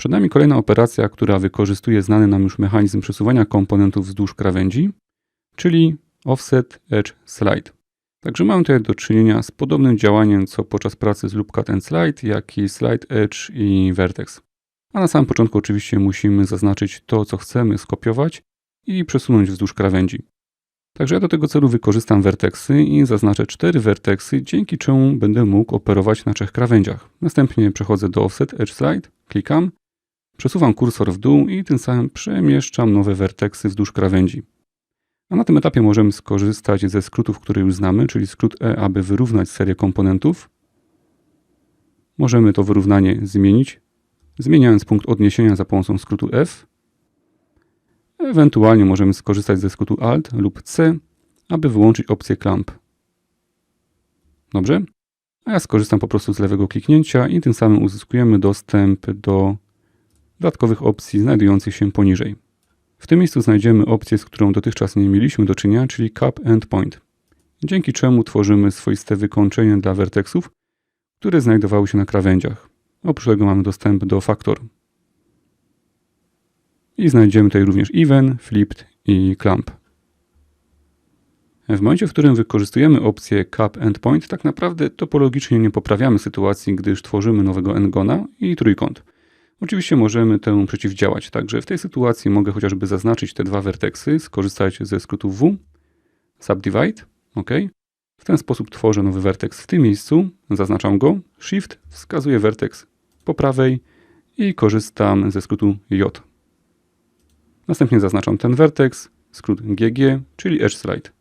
Przed nami kolejna operacja, która wykorzystuje znany nam już mechanizm przesuwania komponentów wzdłuż krawędzi, czyli offset edge slide. Także mamy tutaj do czynienia z podobnym działaniem co podczas pracy z loop cut and slide, jak i slide edge i vertex. A na samym początku oczywiście musimy zaznaczyć to, co chcemy skopiować i przesunąć wzdłuż krawędzi. Także ja do tego celu wykorzystam werteksy i zaznaczę cztery werteksy, dzięki czemu będę mógł operować na trzech krawędziach. Następnie przechodzę do Offset Edge Slide, klikam, przesuwam kursor w dół i tym samym przemieszczam nowe werteksy wzdłuż krawędzi. A na tym etapie możemy skorzystać ze skrótów, które już znamy, czyli skrót E, aby wyrównać serię komponentów. Możemy to wyrównanie zmienić, zmieniając punkt odniesienia za pomocą skrótu F. Ewentualnie możemy skorzystać ze skrótu Alt lub C, aby wyłączyć opcję Clamp. Dobrze? A ja skorzystam po prostu z lewego kliknięcia i tym samym uzyskujemy dostęp do dodatkowych opcji znajdujących się poniżej. W tym miejscu znajdziemy opcję, z którą dotychczas nie mieliśmy do czynienia, czyli Cap Endpoint, dzięki czemu tworzymy swoiste wykończenie dla werteksów, które znajdowały się na krawędziach. Oprócz tego mamy dostęp do Factor. I znajdziemy tutaj również Even, Flipped i Clamp. W momencie, w którym wykorzystujemy opcję Cap Endpoint, tak naprawdę topologicznie nie poprawiamy sytuacji, gdyż tworzymy nowego ngona i trójkąt. Oczywiście możemy temu przeciwdziałać, także w tej sytuacji mogę chociażby zaznaczyć te dwa werteksy, skorzystać ze skrótu W, Subdivide, OK. W ten sposób tworzę nowy werteks w tym miejscu, zaznaczam go, Shift wskazuje werteks po prawej i korzystam ze skrótu J. Następnie zaznaczam ten werteks, skrót GG, czyli Edge Slide.